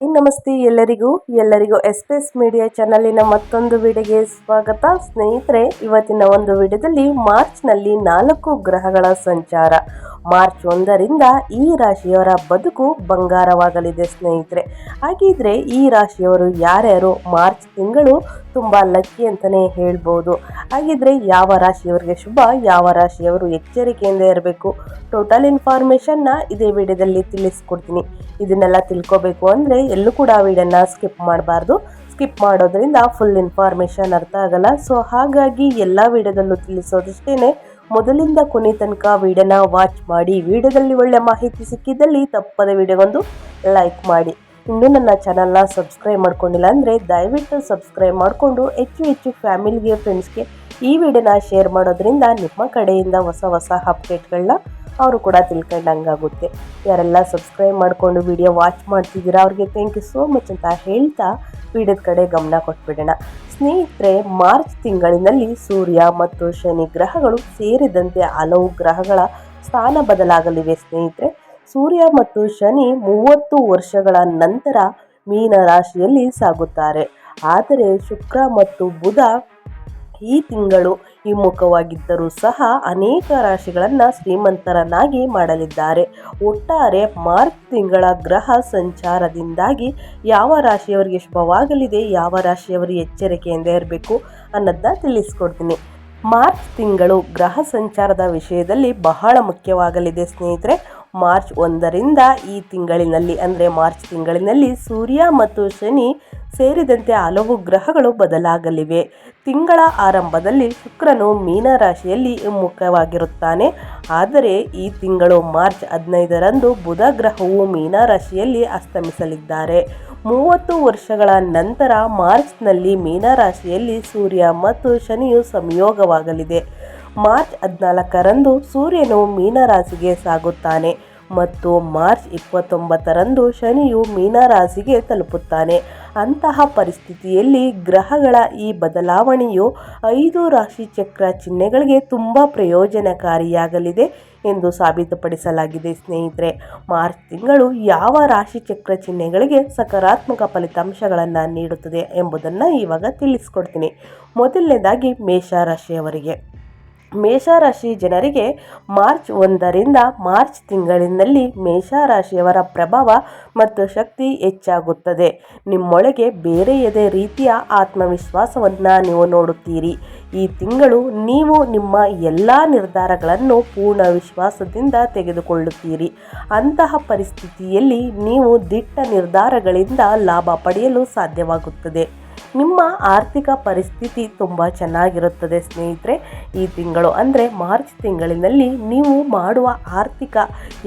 ನಮಸ್ತೆ ಎಲ್ಲರಿಗೂ ಎಲ್ಲರಿಗೂ ಎಸ್ ಪಿ ಎಸ್ ಮೀಡಿಯಾ ಚಾನಲಿನ ಮತ್ತೊಂದು ವಿಡಿಯೋಗೆ ಸ್ವಾಗತ. ಸ್ನೇಹಿತರೆ, ಇವತ್ತಿನ ಒಂದು ವಿಡಿಯೋದಲ್ಲಿ ಮಾರ್ಚ್ನಲ್ಲಿ ನಾಲ್ಕು ಗ್ರಹಗಳ ಸಂಚಾರ. ಮಾರ್ಚ್ ಒಂದರಿಂದ ಈ ರಾಶಿಯವರ ಬದುಕು ಬಂಗಾರವಾಗಲಿದೆ ಸ್ನೇಹಿತರೆ. ಹಾಗಿದ್ರೆ ಈ ರಾಶಿಯವರು ಯಾರ್ಯಾರು ಮಾರ್ಚ್ ತಿಂಗಳು ತುಂಬ ಲಕ್ಕಿ ಅಂತಲೇ ಹೇಳ್ಬೋದು. ಹಾಗಿದ್ರೆ ಯಾವ ರಾಶಿಯವರಿಗೆ ಶುಭ, ಯಾವ ರಾಶಿಯವರು ಎಚ್ಚರಿಕೆಯಿಂದ ಇರಬೇಕು? ಟೋಟಲ್ ಇನ್ಫಾರ್ಮೇಷನ್ನ ಇದೇ ವಿಡಿಯೋದಲ್ಲಿ ತಿಳಿಸ್ಕೊಡ್ತೀನಿ. ಇದನ್ನೆಲ್ಲ ತಿಳ್ಕೊಬೇಕು ಅಂದರೆ ಎಲ್ಲೂ ಕೂಡ ವಿಡಿಯೋನ ಸ್ಕಿಪ್ ಮಾಡಬಾರ್ದು. ಸ್ಕಿಪ್ ಮಾಡೋದ್ರಿಂದ ಫುಲ್ ಇನ್ಫಾರ್ಮೇಷನ್ ಅರ್ಥ ಆಗಲ್ಲ. ಸೊ ಹಾಗಾಗಿ ಎಲ್ಲ ವಿಡಿಯೋದಲ್ಲೂ ತಿಳಿಸೋದಷ್ಟೇ ಮೊದಲಿಂದ ಕೊನೆ ತನಕ ವಿಡಿಯೋನ ವಾಚ್ ಮಾಡಿ, ವಿಡಿಯೋದಲ್ಲಿ ಒಳ್ಳೆ ಮಾಹಿತಿ ಸಿಕ್ಕಿದ್ದಲ್ಲಿ ತಪ್ಪದ ವಿಡಿಯೋಗೊಂದು ಲೈಕ್ ಮಾಡಿ. ಇನ್ನೂ ನನ್ನ ಚಾನಲ್ನ ಸಬ್ಸ್ಕ್ರೈಬ್ ಮಾಡ್ಕೊಂಡಿಲ್ಲ ಅಂದರೆ ದಯವಿಟ್ಟು ಸಬ್ಸ್ಕ್ರೈಬ್ ಮಾಡಿಕೊಂಡು ಹೆಚ್ಚು ಹೆಚ್ಚು ಫ್ಯಾಮಿಲಿಗೆ ಫ್ರೆಂಡ್ಸ್ಗೆ ಈ ವಿಡಿಯೋನ ಶೇರ್ ಮಾಡೋದ್ರಿಂದ ನಿಮ್ಮ ಕಡೆಯಿಂದ ಹೊಸ ಹೊಸ ಅಪ್ಡೇಟ್ಗಳನ್ನ ಅವರು ಕೂಡ ತಿಳ್ಕೊಂಡಂಗಾಗುತ್ತೆ. ಯಾರೆಲ್ಲ ಸಬ್ಸ್ಕ್ರೈಬ್ ಮಾಡಿಕೊಂಡು ವಿಡಿಯೋ ವಾಚ್ ಮಾಡ್ತಿದ್ದೀರಾ ಅವ್ರಿಗೆ ಥ್ಯಾಂಕ್ ಯು ಸೋ ಮಚ್ ಅಂತ ಹೇಳ್ತಾ ವಿಡಿಯೋದ ಕಡೆ ಗಮನ ಕೊಟ್ಬಿಡೋಣ. ಸ್ನೇಹಿತರೆ, ಮಾರ್ಚ್ ತಿಂಗಳಿನಲ್ಲಿ ಸೂರ್ಯ ಮತ್ತು ಶನಿ ಗ್ರಹಗಳು ಸೇರಿದಂತೆ ಹಲವು ಗ್ರಹಗಳ ಸ್ಥಾನ ಬದಲಾಗಲಿವೆ ಸ್ನೇಹಿತರೆ. ಸೂರ್ಯ ಮತ್ತು ಶನಿ ಮೂವತ್ತು ವರ್ಷಗಳ ನಂತರ ಮೀನ ರಾಶಿಯಲ್ಲಿ ಸಾಗುತ್ತಾರೆ. ಆದರೆ ಶುಕ್ರ ಮತ್ತು ಬುಧ ಈ ತಿಂಗಳು ಹಿಮ್ಮುಖವಾಗಿದ್ದರೂ ಸಹ ಅನೇಕ ರಾಶಿಗಳನ್ನು ಶ್ರೀಮಂತರನ್ನಾಗಿ ಮಾಡಲಿದ್ದಾರೆ. ಒಟ್ಟಾರೆ ಮಾರ್ಚ್ ತಿಂಗಳ ಗ್ರಹ ಸಂಚಾರದಿಂದಾಗಿ ಯಾವ ರಾಶಿಯವರಿಗೆ ಶುಭವಾಗಲಿದೆ, ಯಾವ ರಾಶಿಯವರು ಎಚ್ಚರಿಕೆಯಿಂದ ಇರಬೇಕು ಅನ್ನೋದನ್ನ ತಿಳಿಸ್ಕೊಡ್ತೀನಿ. ಮಾರ್ಚ್ ತಿಂಗಳು ಗ್ರಹ ಸಂಚಾರದ ವಿಷಯದಲ್ಲಿ ಬಹಳ ಮುಖ್ಯವಾಗಲಿದೆ ಸ್ನೇಹಿತರೆ. ಮಾರ್ಚ್ ಒಂದರಿಂದ ಈ ತಿಂಗಳಿನಲ್ಲಿ, ಅಂದರೆ ಮಾರ್ಚ್ ತಿಂಗಳಿನಲ್ಲಿ ಸೂರ್ಯ ಮತ್ತು ಶನಿ ಸೇರಿದಂತೆ ಹಲವು ಗ್ರಹಗಳು ಬದಲಾಗಲಿವೆ. ತಿಂಗಳ ಆರಂಭದಲ್ಲಿ ಶುಕ್ರನು ಮೀನರಾಶಿಯಲ್ಲಿ ಮುಖ್ಯವಾಗಿರುತ್ತಾನೆ. ಆದರೆ ಈ ತಿಂಗಳು ಮಾರ್ಚ್ ಹದಿನೈದರಂದು ಬುಧ ಗ್ರಹವು ಮೀನರಾಶಿಯಲ್ಲಿ ಅಸ್ತಮಿಸಲಿದ್ದಾರೆ. ಮೂವತ್ತು ವರ್ಷಗಳ ನಂತರ ಮಾರ್ಚ್ನಲ್ಲಿ ಮೀನರಾಶಿಯಲ್ಲಿ ಸೂರ್ಯ ಮತ್ತು ಶನಿಯು ಸಂಯೋಗವಾಗಲಿದೆ. ಮಾರ್ಚ್ ಹದಿನಾಲ್ಕರಂದು ಸೂರ್ಯನು ಮೀನರಾಶಿಗೆ ಸಾಗುತ್ತಾನೆ. ಮತ್ತು ಮಾರ್ಚ್ ಇಪ್ಪತ್ತೊಂಬತ್ತರಂದು ಶನಿಯು ಮೀನರಾಶಿಗೆ ತಲುಪುತ್ತಾನೆ. ಅಂತಹ ಪರಿಸ್ಥಿತಿಯಲ್ಲಿ ಗ್ರಹಗಳ ಈ ಬದಲಾವಣೆಯು ಐದು ರಾಶಿ ಚಕ್ರ ಚಿಹ್ನೆಗಳಿಗೆ ತುಂಬ ಪ್ರಯೋಜನಕಾರಿಯಾಗಲಿದೆ ಎಂದು ಸಾಬೀತುಪಡಿಸಲಾಗಿದೆ ಸ್ನೇಹಿತರೆ. ಮಾರ್ಚ್ ತಿಂಗಳು ಯಾವ ರಾಶಿ ಚಕ್ರ ಚಿಹ್ನೆಗಳಿಗೆ ಸಕಾರಾತ್ಮಕ ಫಲಿತಾಂಶಗಳನ್ನು ನೀಡುತ್ತದೆ ಎಂಬುದನ್ನು ಇವಾಗ ತಿಳಿಸ್ಕೊಡ್ತೀನಿ. ಮೊದಲನೇದಾಗಿ ಮೇಷರಾಶಿಯವರಿಗೆ ಮೇಷರಾಶಿ ಜನರಿಗೆ ಮಾರ್ಚ್ ಒಂದರಿಂದ ಮಾರ್ಚ್ ತಿಂಗಳಿನಲ್ಲಿ ಮೇಷರಾಶಿಯವರ ಪ್ರಭಾವ ಮತ್ತು ಶಕ್ತಿ ಹೆಚ್ಚಾಗುತ್ತದೆ. ನಿಮ್ಮೊಳಗೆ ಬೇರೆಯದೇ ರೀತಿಯ ಆತ್ಮವಿಶ್ವಾಸವನ್ನು ನೀವು ನೋಡುತ್ತೀರಿ. ಈ ತಿಂಗಳು ನೀವು ನಿಮ್ಮ ಎಲ್ಲ ನಿರ್ಧಾರಗಳನ್ನು ಪೂರ್ಣ ವಿಶ್ವಾಸದಿಂದ ತೆಗೆದುಕೊಳ್ಳುತ್ತೀರಿ. ಅಂತಹ ಪರಿಸ್ಥಿತಿಯಲ್ಲಿ ನೀವು ದಿಟ್ಟ ನಿರ್ಧಾರಗಳಿಂದ ಲಾಭ ಪಡೆಯಲು ಸಾಧ್ಯವಾಗುತ್ತದೆ. ನಿಮ್ಮ ಆರ್ಥಿಕ ಪರಿಸ್ಥಿತಿ ತುಂಬ ಚೆನ್ನಾಗಿರುತ್ತದೆ ಸ್ನೇಹಿತರೆ. ಈ ತಿಂಗಳು ಅಂದರೆ ಮಾರ್ಚ್ ತಿಂಗಳಿನಲ್ಲಿ ನೀವು ಮಾಡುವ ಆರ್ಥಿಕ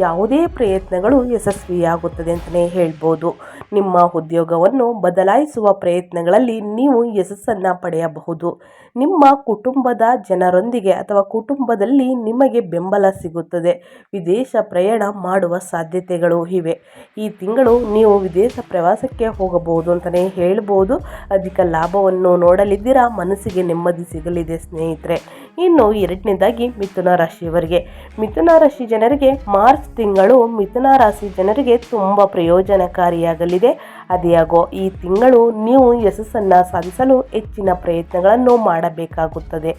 ಯಾವುದೇ ಪ್ರಯತ್ನಗಳು ಯಶಸ್ವಿಯಾಗುತ್ತದೆ ಅಂತಲೇ ಹೇಳ್ಬೋದು. ನಿಮ್ಮ ಉದ್ಯೋಗವನ್ನು ಬದಲಾಯಿಸುವ ಪ್ರಯತ್ನಗಳಲ್ಲಿ ನೀವು ಯಶಸ್ಸನ್ನು ಪಡೆಯಬಹುದು. ನಿಮ್ಮ ಕುಟುಂಬದ ಜನರೊಂದಿಗೆ ಅಥವಾ ಕುಟುಂಬದಲ್ಲಿ ನಿಮಗೆ ಬೆಂಬಲ ಸಿಗುತ್ತದೆ. ವಿದೇಶ ಪ್ರಯಾಣ ಮಾಡುವ ಸಾಧ್ಯತೆಗಳು ಇವೆ. ಈ ತಿಂಗಳು ನೀವು ವಿದೇಶ ಪ್ರವಾಸಕ್ಕೆ ಹೋಗಬಹುದು ಅಂತಲೇ ಹೇಳ್ಬೋದು. ಅಧಿಕ ಲಾಭವನ್ನು ನೋಡಲಿದ್ದೀರಾ? ಮನಸ್ಸಿಗೆ ನೆಮ್ಮದಿ ಸಿಗಲಿದೆ ಸ್ನೇಹಿತರೆ. ಇನ್ನು ಎರಡನೇದಾಗಿ ಮಿಥುನ ರಾಶಿಯವರಿಗೆ. ಮಿಥುನ ರಾಶಿ ಜನರಿಗೆ ಮಾರ್ಚ್ ತಿಂಗಳು ಮಿಥುನ ರಾಶಿ ಜನರಿಗೆ ತುಂಬ ಪ್ರಯೋಜನಕಾರಿಯಾಗಲಿದೆ. ಅದೇ ಈ ತಿಂಗಳು ನೀವು ಯಶಸ್ಸನ್ನು ಸಾಧಿಸಲು ಹೆಚ್ಚಿನ ಪ್ರಯತ್ನಗಳನ್ನು ಮಾಡಬೇಕಾಗುತ್ತದೆ.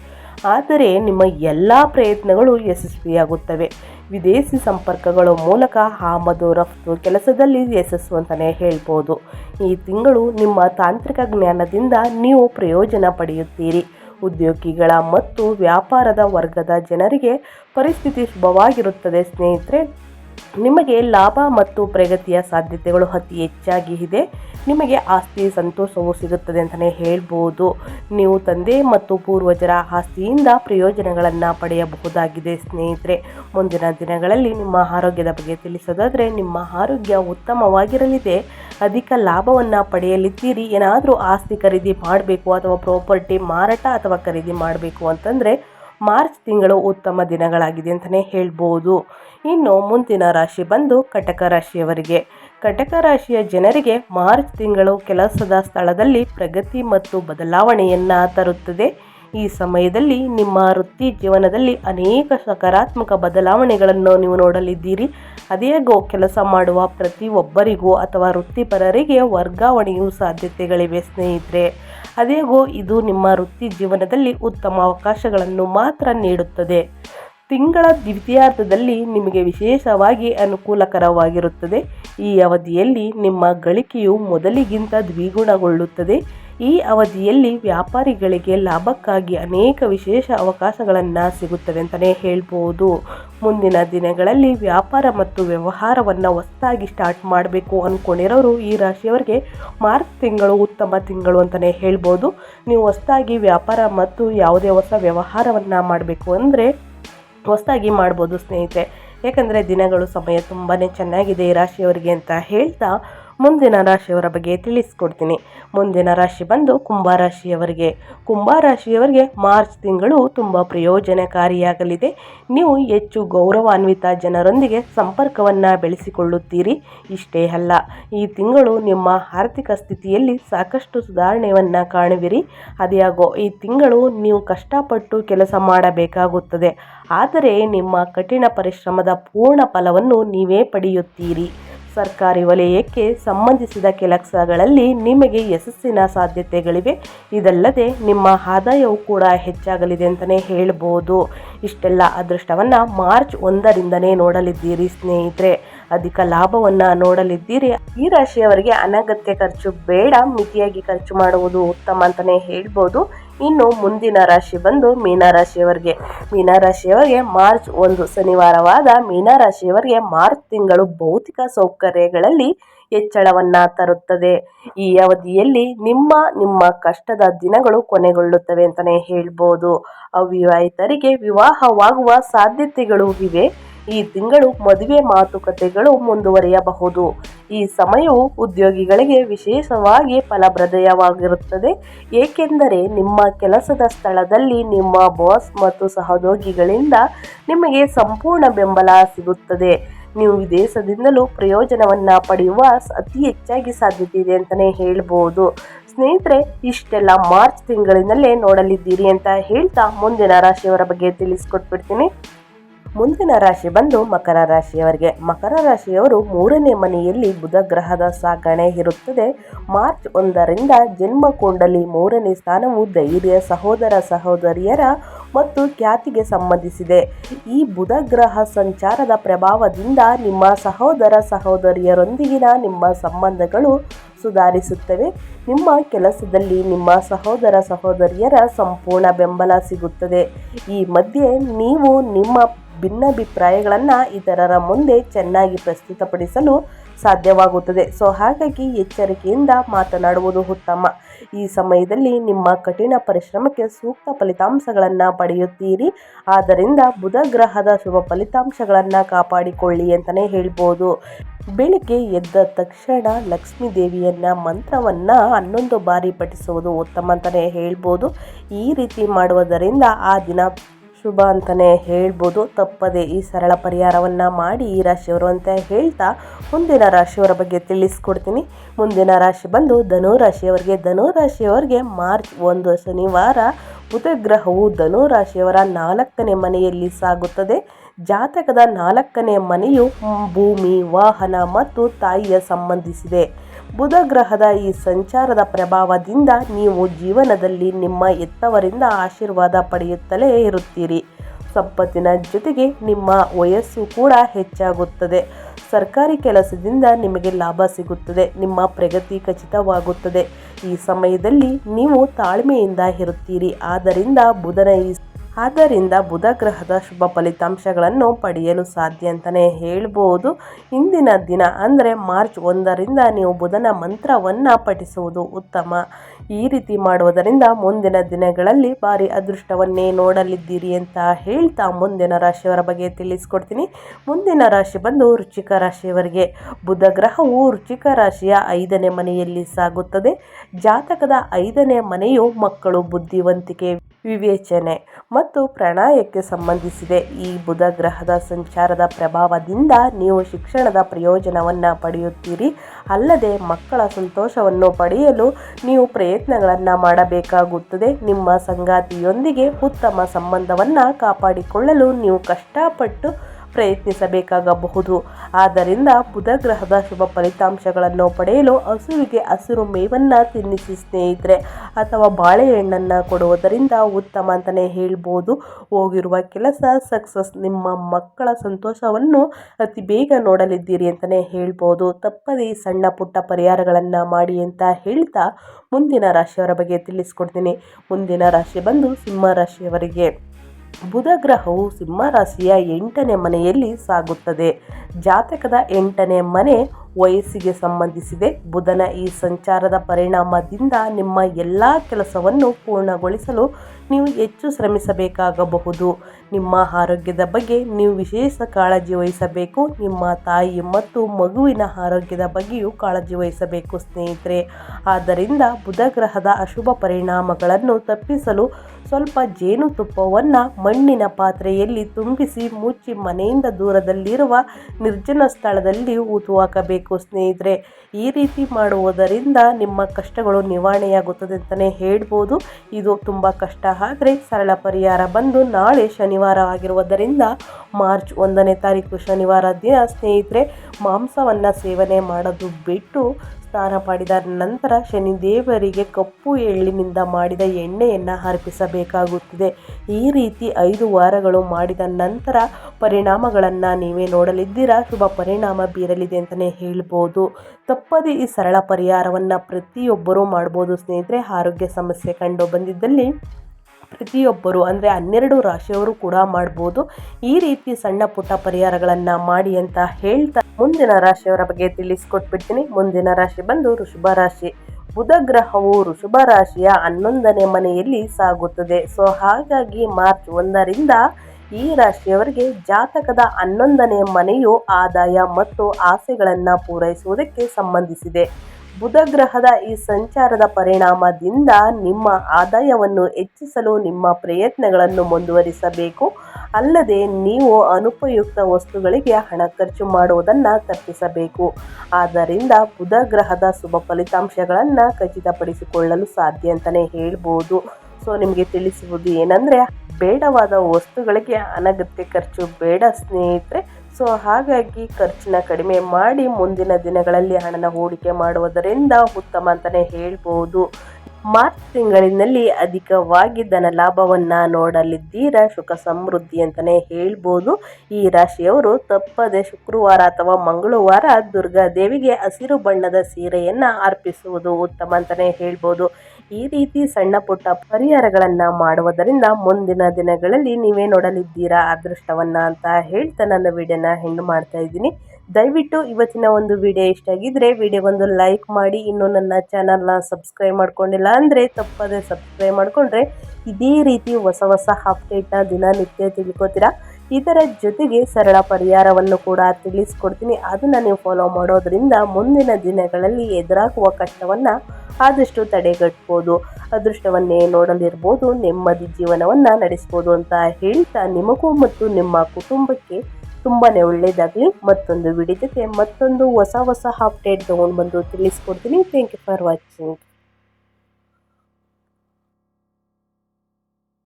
ಆದರೆ ನಿಮ್ಮ ಎಲ್ಲ ಪ್ರಯತ್ನಗಳು ಯಶಸ್ವಿಯಾಗುತ್ತವೆ. ವಿದೇಶಿ ಸಂಪರ್ಕಗಳ ಮೂಲಕ ಆಮದು ರಫ್ತು ಕೆಲಸದಲ್ಲಿ ಯಶಸ್ಸು ಅಂತಲೇ ಹೇಳ್ಬೋದು. ಈ ತಿಂಗಳು ನಿಮ್ಮ ತಾಂತ್ರಿಕ ಜ್ಞಾನದಿಂದ ನೀವು ಪ್ರಯೋಜನ ಪಡೆಯುತ್ತೀರಿ. ಉದ್ಯೋಗಿಗಳ ಮತ್ತು ವ್ಯಾಪಾರದ ವರ್ಗದ ಜನರಿಗೆ ಪರಿಸ್ಥಿತಿ ಶುಭವಾಗಿರುತ್ತದೆ ಸ್ನೇಹಿತರೆ. ನಿಮಗೆ ಲಾಭ ಮತ್ತು ಪ್ರಗತಿಯ ಸಾಧ್ಯತೆಗಳು ಅತಿ ಹೆಚ್ಚಾಗಿ ಇದೆ. ನಿಮಗೆ ಆಸ್ತಿ ಸಂತೋಷವು ಸಿಗುತ್ತದೆ ಅಂತಲೇ ಹೇಳ್ಬೋದು. ನೀವು ತಂದೆ ಮತ್ತು ಪೂರ್ವಜರ ಆಸ್ತಿಯಿಂದ ಪ್ರಯೋಜನಗಳನ್ನು ಪಡೆಯಬಹುದಾಗಿದೆ ಸ್ನೇಹಿತರೆ. ಮುಂದಿನ ದಿನಗಳಲ್ಲಿ ನಿಮ್ಮ ಆರೋಗ್ಯದ ಬಗ್ಗೆ ತಿಳಿಸೋದಾದರೆ ನಿಮ್ಮ ಆರೋಗ್ಯ ಉತ್ತಮವಾಗಿರಲಿದೆ. ಅಧಿಕ ಲಾಭವನ್ನು ಪಡೆಯಲಿದ್ದೀರಿ. ಏನಾದರೂ ಆಸ್ತಿ ಖರೀದಿ ಮಾಡಬೇಕು ಅಥವಾ ಪ್ರಾಪರ್ಟಿ ಮಾರಾಟ ಅಥವಾ ಖರೀದಿ ಮಾಡಬೇಕು ಅಂತಂದರೆ ಮಾರ್ಚ್ ತಿಂಗಳು ಉತ್ತಮ ದಿನಗಳಾಗಿದೆ ಅಂತಲೇ ಹೇಳ್ಬೋದು. ಇನ್ನು ಮುಂದಿನ ರಾಶಿ ಬಂದು ಕಟಕ ರಾಶಿಯವರಿಗೆ. ಕಟಕ ರಾಶಿಯ ಜನರಿಗೆ ಮಾರ್ಚ್ ತಿಂಗಳು ಕೆಲಸದ ಸ್ಥಳದಲ್ಲಿ ಪ್ರಗತಿ ಮತ್ತು ಬದಲಾವಣೆಯನ್ನು ತರುತ್ತದೆ. ಈ ಸಮಯದಲ್ಲಿ ನಿಮ್ಮ ವೃತ್ತಿ ಜೀವನದಲ್ಲಿ ಅನೇಕ ಸಕಾರಾತ್ಮಕ ಬದಲಾವಣೆಗಳನ್ನು ನೀವು ನೋಡಲಿದ್ದೀರಿ. ಅದೇಗೋ ಕೆಲಸ ಮಾಡುವ ಪ್ರತಿಯೊಬ್ಬರಿಗೂ ಅಥವಾ ವೃತ್ತಿಪರರಿಗೆ ವರ್ಗಾವಣೆಯು ಸಾಧ್ಯತೆಗಳಿವೆ ಸ್ನೇಹಿತರೆ. ಅದೇಗೋ ಇದು ನಿಮ್ಮ ವೃತ್ತಿ ಜೀವನದಲ್ಲಿ ಉತ್ತಮ ಅವಕಾಶಗಳನ್ನು ಮಾತ್ರ ನೀಡುತ್ತದೆ. ತಿಂಗಳ ದ್ವಿತೀಯಾರ್ಧದಲ್ಲಿ ನಿಮಗೆ ವಿಶೇಷವಾಗಿ ಅನುಕೂಲಕರವಾಗಿರುತ್ತದೆ. ಈ ಅವಧಿಯಲ್ಲಿ ನಿಮ್ಮ ಗಳಿಕೆಯು ಮೊದಲಿಗಿಂತ ದ್ವಿಗುಣಗೊಳ್ಳುತ್ತದೆ. ಈ ಅವಧಿಯಲ್ಲಿ ವ್ಯಾಪಾರಿಗಳಿಗೆ ಲಾಭಕ್ಕಾಗಿ ಅನೇಕ ವಿಶೇಷ ಅವಕಾಶಗಳನ್ನು ಸಿಗುತ್ತವೆ ಅಂತಲೇ ಹೇಳ್ಬೋದು. ಮುಂದಿನ ದಿನಗಳಲ್ಲಿ ವ್ಯಾಪಾರ ಮತ್ತು ವ್ಯವಹಾರವನ್ನು ಹೊಸದಾಗಿ ಸ್ಟಾರ್ಟ್ ಮಾಡಬೇಕು ಅಂದ್ಕೊಂಡಿರೋರು ಈ ರಾಶಿಯವರಿಗೆ ಮಾರ್ಚ್ ತಿಂಗಳು ಉತ್ತಮ ತಿಂಗಳು ಅಂತಲೇ ಹೇಳ್ಬೋದು. ನೀವು ಹೊಸದಾಗಿ ವ್ಯಾಪಾರ ಮತ್ತು ಯಾವುದೇ ಹೊಸ ವ್ಯವಹಾರವನ್ನು ಮಾಡಬೇಕು ಅಂದರೆ ಹೊಸದಾಗಿ ಮಾಡ್ಬೋದು ಸ್ನೇಹಿತೆ ಯಾಕಂದರೆ ದಿನಗಳು, ಸಮಯ ತುಂಬಾ ಚೆನ್ನಾಗಿದೆ ಈ ರಾಶಿಯವರಿಗೆ ಅಂತ ಹೇಳ್ತಾ ಮುಂದಿನ ರಾಶಿಯವರ ಬಗ್ಗೆ ತಿಳಿಸ್ಕೊಡ್ತೀನಿ. ಮುಂದಿನ ರಾಶಿ ಬಂದು ಕುಂಭರಾಶಿಯವರಿಗೆ ಕುಂಭರಾಶಿಯವರಿಗೆ ಮಾರ್ಚ್ ತಿಂಗಳು ತುಂಬ ಪ್ರಯೋಜನಕಾರಿಯಾಗಲಿದೆ. ನೀವು ಹೆಚ್ಚು ಗೌರವಾನ್ವಿತ ಜನರೊಂದಿಗೆ ಸಂಪರ್ಕವನ್ನು ಬೆಳೆಸಿಕೊಳ್ಳುತ್ತೀರಿ. ಇಷ್ಟೇ ಅಲ್ಲ, ಈ ತಿಂಗಳು ನಿಮ್ಮ ಆರ್ಥಿಕ ಸ್ಥಿತಿಯಲ್ಲಿ ಸಾಕಷ್ಟು ಸುಧಾರಣೆಯನ್ನು ಕಾಣುವಿರಿ. ಅದ್ಯಾಗೋ, ಈ ತಿಂಗಳು ನೀವು ಕಷ್ಟಪಟ್ಟು ಕೆಲಸ ಮಾಡಬೇಕಾಗುತ್ತದೆ. ಆದರೆ ನಿಮ್ಮ ಕಠಿಣ ಪರಿಶ್ರಮದ ಪೂರ್ಣ ಫಲವನ್ನು ನೀವೇ ಪಡೆಯುತ್ತೀರಿ. ಸರ್ಕಾರಿ ವಲಯಕ್ಕೆ ಸಂಬಂಧಿಸಿದ ಕೆಲಸಗಳಲ್ಲಿ ನಿಮಗೆ ಯಶಸ್ಸಿನ ಸಾಧ್ಯತೆಗಳಿವೆ. ಇದಲ್ಲದೆ ನಿಮ್ಮ ಆದಾಯವು ಕೂಡ ಹೆಚ್ಚಾಗಲಿದೆ ಅಂತಲೇ ಹೇಳ್ಬೋದು. ಇಷ್ಟೆಲ್ಲ ಅದೃಷ್ಟವನ್ನು ಮಾರ್ಚ್ ಒಂದರಿಂದನೇ ನೋಡಲಿದ್ದೀರಿ ಸ್ನೇಹಿತರೆ. ಅಧಿಕ ಲಾಭವನ್ನು ನೋಡಲಿದ್ದೀರಿ. ಈ ರಾಶಿಯವರಿಗೆ ಅನಗತ್ಯ ಖರ್ಚು ಬೇಡ, ಮಿತಿಯಾಗಿ ಖರ್ಚು ಮಾಡುವುದು ಉತ್ತಮ ಅಂತಲೇ ಹೇಳ್ಬೋದು. ಇನ್ನು ಮುಂದಿನ ರಾಶಿ ಬಂದು ಮೀನರಾಶಿಯವರಿಗೆ ಮೀನರಾಶಿಯವರಿಗೆ ಮಾರ್ಚ್ ಒಂದು ಶನಿವಾರವಾದ ಮೀನರಾಶಿಯವರಿಗೆ ಮಾರ್ಚ್ ತಿಂಗಳು ಭೌತಿಕ ಸೌಕರ್ಯಗಳಲ್ಲಿ ಹೆಚ್ಚಳವನ್ನ ತರುತ್ತದೆ. ಈ ಅವಧಿಯಲ್ಲಿ ನಿಮ್ಮ ನಿಮ್ಮ ಕಷ್ಟದ ದಿನಗಳು ಕೊನೆಗೊಳ್ಳುತ್ತವೆ ಅಂತಲೇ ಹೇಳ್ಬೋದು. ಅವಿವಾಹಿತರಿಗೆ ವಿವಾಹವಾಗುವ ಸಾಧ್ಯತೆಗಳು ಇವೆ. ಈ ತಿಂಗಳು ಮದುವೆ ಮಾತುಕತೆಗಳು ಮುಂದುವರಿಯಬಹುದು. ಈ ಸಮಯವು ಉದ್ಯೋಗಿಗಳಿಗೆ ವಿಶೇಷವಾಗಿ ಫಲಪ್ರದಯವಾಗಿರುತ್ತದೆ ಏಕೆಂದರೆ ನಿಮ್ಮ ಕೆಲಸದ ಸ್ಥಳದಲ್ಲಿ ನಿಮ್ಮ ಬಾಸ್ ಮತ್ತು ಸಹೋದ್ಯೋಗಿಗಳಿಂದ ನಿಮಗೆ ಸಂಪೂರ್ಣ ಬೆಂಬಲ ಸಿಗುತ್ತದೆ. ನೀವು ವಿದೇಶದಿಂದಲೂ ಪ್ರಯೋಜನವನ್ನು ಪಡೆಯುವ ಅತಿ ಹೆಚ್ಚಾಗಿ ಸಾಧ್ಯತೆ ಇದೆ ಅಂತಲೇ ಹೇಳ್ಬೋದು. ಸ್ನೇಹಿತರೆ, ಇಷ್ಟೆಲ್ಲ ಮಾರ್ಚ್ ತಿಂಗಳಿನಲ್ಲೇ ನೋಡಲಿದ್ದೀರಿ ಅಂತ ಹೇಳ್ತಾ ಮುಂದಿನ ರಾಶಿಯವರ ಬಗ್ಗೆ ತಿಳಿಸ್ಕೊಟ್ಬಿಡ್ತೀನಿ. ಮುಂದಿನ ರಾಶಿ ಬಂದು ಮಕರ ರಾಶಿಯವರಿಗೆ. ಮಕರ ರಾಶಿಯವರು ಮೂರನೇ ಮನೆಯಲ್ಲಿ ಬುಧ ಗ್ರಹದ ಸಾಗಣೆ ಇರುತ್ತದೆ. ಮಾರ್ಚ್ ಒಂದರಿಂದ ಜನ್ಮ ಕುಂಡಲಿ ಮೂರನೇ ಸ್ಥಾನವು ಧೈರ್ಯ, ಸಹೋದರ ಸಹೋದರಿಯರ ಮತ್ತು ಖ್ಯಾತಿಗೆ ಸಂಬಂಧಿಸಿದೆ. ಈ ಬುಧ ಗ್ರಹ ಸಂಚಾರದ ಪ್ರಭಾವದಿಂದ ನಿಮ್ಮ ಸಹೋದರ ಸಹೋದರಿಯರೊಂದಿಗಿನ ನಿಮ್ಮ ಸಂಬಂಧಗಳು ಸುಧಾರಿಸುತ್ತವೆ. ನಿಮ್ಮ ಕೆಲಸದಲ್ಲಿ ನಿಮ್ಮ ಸಹೋದರ ಸಹೋದರಿಯರ ಸಂಪೂರ್ಣ ಬೆಂಬಲ ಸಿಗುತ್ತದೆ. ಈ ಮಧ್ಯೆ ನೀವು ನಿಮ್ಮ ಭಿನ್ನಾಭಿಪ್ರಾಯಗಳನ್ನು ಇತರರ ಮುಂದೆ ಚೆನ್ನಾಗಿ ಪ್ರಸ್ತುತಪಡಿಸಲು ಸಾಧ್ಯವಾಗುತ್ತದೆ. ಸೊ ಹಾಗಾಗಿ ಎಚ್ಚರಿಕೆಯಿಂದ ಮಾತನಾಡುವುದು ಉತ್ತಮ. ಈ ಸಮಯದಲ್ಲಿ ನಿಮ್ಮ ಕಠಿಣ ಪರಿಶ್ರಮಕ್ಕೆ ಸೂಕ್ತ ಫಲಿತಾಂಶಗಳನ್ನು ಪಡೆಯುತ್ತೀರಿ. ಆದ್ದರಿಂದ ಬುಧ ಗ್ರಹದ ಶುಭ ಫಲಿತಾಂಶಗಳನ್ನು ಕಾಪಾಡಿಕೊಳ್ಳಿ ಅಂತಲೇ ಹೇಳ್ಬೋದು. ಬೆಳಿಗ್ಗೆ ಎದ್ದ ತಕ್ಷಣ ಲಕ್ಷ್ಮೀ ದೇವಿಯನ್ನ ಮಂತ್ರವನ್ನು ಹನ್ನೊಂದು ಬಾರಿ ಪಠಿಸುವುದು ಉತ್ತಮ ಅಂತಲೇ ಹೇಳ್ಬೋದು. ಈ ರೀತಿ ಮಾಡುವುದರಿಂದ ಆ ದಿನ ಶುಭ ಅಂತಲೇ ಹೇಳ್ಬೋದು. ತಪ್ಪದೆ ಈ ಸರಳ ಪರಿಹಾರವನ್ನು ಮಾಡಿ ಈ ರಾಶಿಯವರು ಅಂತ ಹೇಳ್ತಾ ಮುಂದಿನ ರಾಶಿಯವರ ಬಗ್ಗೆ ತಿಳಿಸ್ಕೊಡ್ತೀನಿ. ಮುಂದಿನ ರಾಶಿ ಬಂದು ಧನುರಾಶಿಯವರಿಗೆ. ಧನುರಾಶಿಯವರಿಗೆ ಧನು ರಾಶಿಯವರಿಗೆ ಮಾರ್ಚ್ ಒಂದು ಶನಿವಾರ ಬುಧ ಗ್ರಹವು ಧನು ರಾಶಿಯವರ ನಾಲ್ಕನೇ ಮನೆಯಲ್ಲಿ ಸಾಗುತ್ತದೆ. ಜಾತಕದ ನಾಲ್ಕನೇ ಮನೆಯು ಭೂಮಿ, ವಾಹನ ಮತ್ತು ತಾಯಿಯ ಸಂಬಂಧಿಸಿದೆ. ಬುಧ ಗ್ರಹದ ಈ ಸಂಚಾರದ ಪ್ರಭಾವದಿಂದ ನೀವು ಜೀವನದಲ್ಲಿ ನಿಮ್ಮ ಎತ್ತವರಿಂದ ಆಶೀರ್ವಾದ ಪಡೆಯುತ್ತಲೇ ಇರುತ್ತೀರಿ. ಸಂಪತ್ತಿನ ಜೊತೆಗೆ ನಿಮ್ಮ ವಯಸ್ಸು ಕೂಡ ಹೆಚ್ಚಾಗುತ್ತದೆ. ಸರ್ಕಾರಿ ಕೆಲಸದಿಂದ ನಿಮಗೆ ಲಾಭ ಸಿಗುತ್ತದೆ. ನಿಮ್ಮ ಪ್ರಗತಿ ಖಚಿತವಾಗುತ್ತದೆ. ಈ ಸಮಯದಲ್ಲಿ ನೀವು ತಾಳ್ಮೆಯಿಂದ ಇರುತ್ತೀರಿ. ಆದ್ದರಿಂದ ಬುಧನ ಈ ಆದ್ದರಿಂದ ಬುಧ ಗ್ರಹದ ಶುಭ ಫಲಿತಾಂಶಗಳನ್ನು ಪಡೆಯಲು ಸಾಧ್ಯ ಅಂತಲೇ ಹೇಳ್ಬೋದು. ಇಂದಿನ ದಿನ ಅಂದರೆ ಮಾರ್ಚ್ ಒಂದರಿಂದ ನೀವು ಬುಧನ ಮಂತ್ರವನ್ನು ಪಠಿಸುವುದು ಉತ್ತಮ. ಈ ರೀತಿ ಮಾಡುವುದರಿಂದ ಮುಂದಿನ ದಿನಗಳಲ್ಲಿ ಭಾರಿ ಅದೃಷ್ಟವನ್ನೇ ನೋಡಲಿದ್ದೀರಿ ಅಂತ ಹೇಳ್ತಾ ಮುಂದಿನ ರಾಶಿಯವರ ಬಗ್ಗೆ ತಿಳಿಸ್ಕೊಡ್ತೀನಿ. ಮುಂದಿನ ರಾಶಿ ಬಂದು ರುಚಿಕ ರಾಶಿಯವರಿಗೆ. ಬುಧ ಗ್ರಹವು ರುಚಿಕ ರಾಶಿಯ ಐದನೇ ಮನೆಯಲ್ಲಿ ಸಾಗುತ್ತದೆ. ಜಾತಕದ ಐದನೇ ಮನೆಯು ಮಕ್ಕಳು ಬುದ್ಧಿವಂತಿಕೆ ವಿವೇಚನೆ ಮತ್ತು ಪ್ರಣಯಕ್ಕೆ ಸಂಬಂಧಿಸಿದೆ. ಈ ಬುಧ ಗ್ರಹದ ಸಂಚಾರದ ಪ್ರಭಾವದಿಂದ ನೀವು ಶಿಕ್ಷಣದ ಪ್ರಯೋಜನವನ್ನು ಪಡೆಯುತ್ತೀರಿ. ಅಲ್ಲದೆ ಮಕ್ಕಳ ಸಂತೋಷವನ್ನು ಪಡೆಯಲು ನೀವು ಪ್ರಯತ್ನಗಳನ್ನು ಮಾಡಬೇಕಾಗುತ್ತದೆ. ನಿಮ್ಮ ಸಂಗಾತಿಯೊಂದಿಗೆ ಉತ್ತಮ ಸಂಬಂಧವನ್ನು ಕಾಪಾಡಿಕೊಳ್ಳಲು ನೀವು ಕಷ್ಟಪಟ್ಟು ಪ್ರಯತ್ನಿಸಬೇಕಾಗಬಹುದು. ಆದ್ದರಿಂದ ಬುಧ ಗ್ರಹದ ಶುಭ ಫಲಿತಾಂಶಗಳನ್ನು ಪಡೆಯಲು ಹಸುವಿಗೆ ಹಸಿರು ಮೇವನ್ನು ತಿನ್ನಿಸಿ ಸ್ನೇಹಿತರೆ, ಅಥವಾ ಬಾಳೆಹಣ್ಣನ್ನು ಕೊಡುವುದರಿಂದ ಉತ್ತಮ ಅಂತಲೇ ಹೇಳ್ಬೋದು. ಹೋಗಿರುವ ಕೆಲಸ ಸಕ್ಸಸ್. ನಿಮ್ಮ ಮಕ್ಕಳ ಸಂತೋಷವನ್ನು ಅತಿ ಬೇಗ ನೋಡಲಿದ್ದೀರಿ ಅಂತಲೇ ಹೇಳ್ಬೋದು. ತಪ್ಪದೇ ಸಣ್ಣ ಪುಟ್ಟ ಪರಿಹಾರಗಳನ್ನು ಮಾಡಿ ಅಂತ ಹೇಳ್ತಾ ಮುಂದಿನ ರಾಶಿಯವರ ಬಗ್ಗೆ ತಿಳಿಸ್ಕೊಡ್ತೀನಿ. ಮುಂದಿನ ರಾಶಿ ಬಂದು ಸಿಂಹ ರಾಶಿಯವರಿಗೆ. ಬುಧ ಗ್ರಹವು ಸಿಂಹ ರಾಶಿಯ ಎಂಟನೇ ಮನೆಯಲ್ಲಿ ಸಾಗುತ್ತದೆ. ಜಾತಕದ ಎಂಟನೇ ಮನೆ ವಯಸ್ಸಿಗೆ ಸಂಬಂಧಿಸಿದೆ. ಬುಧನ ಈ ಸಂಚಾರದ ಪರಿಣಾಮದಿಂದ ನಿಮ್ಮ ಎಲ್ಲ ಕೆಲಸವನ್ನು ಪೂರ್ಣಗೊಳಿಸಲು ನೀವು ಹೆಚ್ಚು ಶ್ರಮಿಸಬೇಕಾಗಬಹುದು. ನಿಮ್ಮ ಆರೋಗ್ಯದ ಬಗ್ಗೆ ನೀವು ವಿಶೇಷ ಕಾಳಜಿ ವಹಿಸಬೇಕು. ನಿಮ್ಮ ತಾಯಿ ಮತ್ತು ಮಗುವಿನ ಆರೋಗ್ಯದ ಬಗ್ಗೆಯೂ ಕಾಳಜಿ ವಹಿಸಬೇಕು ಸ್ನೇಹಿತರೆ. ಆದ್ದರಿಂದ ಬುಧ ಗ್ರಹದ ಅಶುಭ ಪರಿಣಾಮಗಳನ್ನು ತಪ್ಪಿಸಲು ಸ್ವಲ್ಪ ಜೇನುತುಪ್ಪವನ್ನು ಮಣ್ಣಿನ ಪಾತ್ರೆಯಲ್ಲಿ ತುಂಬಿಸಿ ಮುಚ್ಚಿ ಮನೆಯಿಂದ ದೂರದಲ್ಲಿರುವ ನಿರ್ಜನ ಸ್ಥಳದಲ್ಲಿ ಊತು ಹಾಕಬೇಕು ಸ್ನೇಹಿತರೆ. ಈ ರೀತಿ ಮಾಡುವುದರಿಂದ ನಿಮ್ಮ ಕಷ್ಟಗಳು ನಿವಾರಣೆಯಾಗುತ್ತದೆ ಅಂತಲೇ ಹೇಳ್ಬೋದು. ಇದು ತುಂಬ ಕಷ್ಟ. ಆದರೆ ಸರಳ ಪರಿಹಾರ ಬಂದು ನಾಳೆ ಶನಿವಾರ ಆಗಿರುವುದರಿಂದ ಮಾರ್ಚ್ ಒಂದನೇ ತಾರೀಕು ಶನಿವಾರ ದಿನ ಸ್ನೇಹಿತರೆ, ಮಾಂಸವನ್ನು ಸೇವನೆ ಮಾಡೋದು ಬಿಟ್ಟು ಸ್ನಾನ ಮಾಡಿದ ನಂತರ ಶನಿ ದೇವರಿಗೆ ಕಪ್ಪು ಎಳ್ಳಿನಿಂದ ಮಾಡಿದ ಎಣ್ಣೆಯನ್ನು ಅರ್ಪಿಸಬೇಕಾಗುತ್ತದೆ. ಈ ರೀತಿ ಐದು ವಾರಗಳು ಮಾಡಿದ ನಂತರ ಪರಿಣಾಮಗಳನ್ನು ನೀವೇ ನೋಡಲಿದ್ದೀರಾ? ಶುಭ ಪರಿಣಾಮ ಬೀರಲಿದೆ ಅಂತಲೇ ಹೇಳ್ಬೋದು. ತಪ್ಪದೇ ಈ ಸರಳ ಪರಿಹಾರವನ್ನು ಪ್ರತಿಯೊಬ್ಬರೂ ಮಾಡ್ಬೋದು ಸ್ನೇಹಿತರೆ. ಆರೋಗ್ಯ ಸಮಸ್ಯೆ ಕಂಡು ಬಂದಿದ್ದಲ್ಲಿ ಪ್ರತಿಯೊಬ್ಬರು, ಅಂದರೆ ಹನ್ನೆರಡು ರಾಶಿಯವರು ಕೂಡ ಮಾಡ್ಬೋದು. ಈ ರೀತಿ ಸಣ್ಣ ಪುಟ್ಟ ಪರಿಹಾರಗಳನ್ನು ಮಾಡಿ ಅಂತ ಹೇಳ್ತಾ ಮುಂದಿನ ರಾಶಿಯವರ ಬಗ್ಗೆ ತಿಳಿಸ್ಕೊಟ್ಬಿಡ್ತೀನಿ. ಮುಂದಿನ ರಾಶಿ ಬಂದು ಋಷಭ ರಾಶಿ. ಬುಧ ಗ್ರಹವು ಋಷಭ ರಾಶಿಯ ಹನ್ನೊಂದನೇ ಮನೆಯಲ್ಲಿ ಸಾಗುತ್ತದೆ. ಸೊ, ಹಾಗಾಗಿ ಮಾರ್ಚ್ ಒಂದರಿಂದ ಈ ರಾಶಿಯವರಿಗೆ ಜಾತಕದ ಹನ್ನೊಂದನೇ ಮನೆಯು ಆದಾಯ ಮತ್ತು ಆಸೆಗಳನ್ನು ಪೂರೈಸುವುದಕ್ಕೆ ಸಂಬಂಧಿಸಿದೆ. ಬುಧ ಗ್ರಹದ ಈ ಸಂಚಾರದ ಪರಿಣಾಮದಿಂದ ನಿಮ್ಮ ಆದಾಯವನ್ನು ಹೆಚ್ಚಿಸಲು ನಿಮ್ಮ ಪ್ರಯತ್ನಗಳನ್ನು ಮುಂದುವರಿಸಬೇಕು. ಅಲ್ಲದೆ ನೀವು ಅನುಪಯುಕ್ತ ವಸ್ತುಗಳಿಗೆ ಹಣ ಖರ್ಚು ಮಾಡುವುದನ್ನು ತಪ್ಪಿಸಬೇಕು. ಆದ್ದರಿಂದ ಬುಧ ಗ್ರಹದ ಶುಭ ಫಲಿತಾಂಶಗಳನ್ನು ಖಚಿತಪಡಿಸಿಕೊಳ್ಳಲು ಸಾಧ್ಯ ಅಂತಲೇ ಹೇಳ್ಬೋದು. ಸೊ ನಿಮಗೆ ತಿಳಿಸುವುದು ಏನಂದರೆ ಬೇಡವಾದ ವಸ್ತುಗಳಿಗೆ ಅನಗತ್ಯ ಖರ್ಚು ಬೇಡ ಸ್ನೇಹಿತರೆ. ಸೊ ಹಾಗಾಗಿ ಖರ್ಚನ್ನ ಕಡಿಮೆ ಮಾಡಿ ಮುಂದಿನ ದಿನಗಳಲ್ಲಿ ಹಣನ ಹೂಡಿಕೆ ಮಾಡುವುದರಿಂದ ಉತ್ತಮ ಅಂತಲೇ ಹೇಳ್ಬೋದು. ಮಾರ್ಚ್ ತಿಂಗಳಿನಲ್ಲಿ ಅಧಿಕವಾಗಿ ಧನ ಲಾಭವನ್ನು ನೋಡಲಿದ್ದೀರಾ? ಸುಖ ಸಮೃದ್ಧಿ ಅಂತಲೇ ಹೇಳ್ಬೋದು. ಈ ರಾಶಿಯವರು ತಪ್ಪದೆ ಶುಕ್ರವಾರ ಅಥವಾ ಮಂಗಳವಾರ ದುರ್ಗಾದೇವಿಗೆ ಹಸಿರು ಬಣ್ಣದ ಸೀರೆಯನ್ನು ಅರ್ಪಿಸುವುದು ಉತ್ತಮ ಅಂತಲೇ ಹೇಳ್ಬೋದು. ಈ ರೀತಿ ಸಣ್ಣ ಪುಟ್ಟ ಪರಿಹಾರಗಳನ್ನು ಮಾಡುವುದರಿಂದ ಮುಂದಿನ ದಿನಗಳಲ್ಲಿ ನೀವೇ ನೋಡಲಿದ್ದೀರಾ ಅದೃಷ್ಟವನ್ನು ಅಂತ ಹೇಳ್ತಾ ನನ್ನ ವಿಡಿಯೋನ ಹೆಣ್ಣು ಮಾಡ್ತಾ ಇದ್ದೀನಿ. ದಯವಿಟ್ಟು ಇವತ್ತಿನ ಒಂದು ವಿಡಿಯೋ ಇಷ್ಟ ಆಗಿದ್ರೆ ವಿಡಿಯೋ ಒಂದು ಲೈಕ್ ಮಾಡಿ. ಇನ್ನು ನನ್ನ ಚಾನಲ್ನ ಸಬ್ಸ್ಕ್ರೈಬ್ ಮಾಡ್ಕೊಂಡಿಲ್ಲ ಅಂದರೆ ತಪ್ಪದೆ ಸಬ್ಸ್ಕ್ರೈಬ್ ಮಾಡಿಕೊಂಡ್ರೆ ಇದೇ ರೀತಿ ಹೊಸ ಹೊಸ ಅಪ್ಡೇಟ್ನ ದಿನನಿತ್ಯ ತಿಳ್ಕೊತೀರಾ? ಇದರ ಜೊತೆಗೆ ಸರಳ ಪರಿಹಾರವನ್ನು ಕೂಡ ತಿಳಿಸ್ಕೊಡ್ತೀನಿ. ಅದನ್ನು ನೀವು ಫಾಲೋ ಮಾಡೋದ್ರಿಂದ ಮುಂದಿನ ದಿನಗಳಲ್ಲಿ ಎದುರಾಗುವ ಕಷ್ಟವನ್ನು ಆದಷ್ಟು ತಡೆಗಟ್ಬೋದು. ಅದೃಷ್ಟವನ್ನೇ ನೋಡಲಿರ್ಬೋದು, ನೆಮ್ಮದಿ ಜೀವನವನ್ನು ನಡೆಸ್ಬೋದು ಅಂತ ಹೇಳ್ತಾ ನಿಮಗೂ ಮತ್ತು ನಿಮ್ಮ ಕುಟುಂಬಕ್ಕೆ ತುಂಬಾ ಒಳ್ಳೆಯದಾಗಲಿ ಮತ್ತೊಂದು ವಿಡಿಯೋ ಜೊತೆ ಮತ್ತೊಂದು ಹೊಸ ಹೊಸ ಅಪ್ಡೇಟ್ ತೊಗೊಂಡು ಬಂದು ತಿಳಿಸ್ಕೊಡ್ತೀನಿ. Thank you for watching